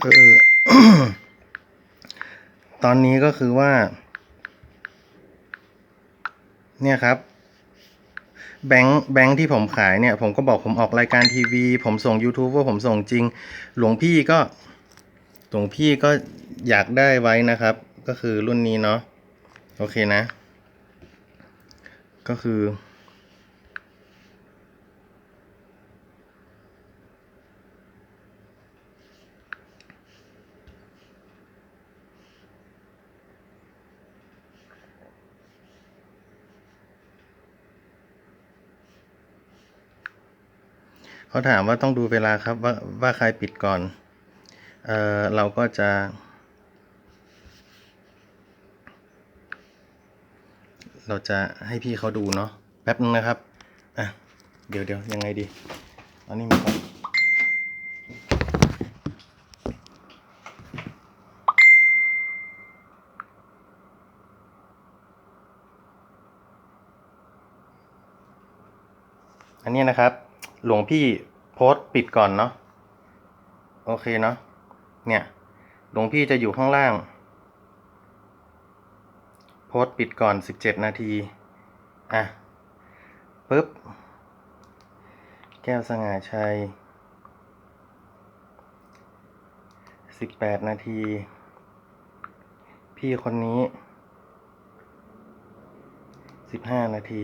เออตอนนี้ก็คือว่า เนี่ยครับ แบงค์แบงค์ที่ผมขายเนี่ย ผมก็บอกผมออกรายการทีวี ผมส่ง YouTube ว่าผมส่งจริง หลวงพี่ก็ หลวงพี่ก็อยากได้ไว้นะครับ ก็คือรุ่นนี้เนาะโอเคนะ ก็คือ เขาถามว่าต้องดูเวลาครับว่าว่าใครปิดก่อน เออเราก็จะ เราจะให้พี่เขาดูเนาะแป๊บนึงนะครับ อะ เดี๋ยวเดี๋ยวยังไงดีอันนี้มาก่อนอันนี้นะครับ หลวงพี่โพสต์ปิดก่อนเนาะโอเคเนาะเนี่ยหลวงพี่จะอยู่ข้างล่าง โพสต์ปิดก่อนสิบเจ็ดนาที อะปึ๊บ แก้วสง่าชัยสิบแปดนาที พี่คนนี้สิบห้านาที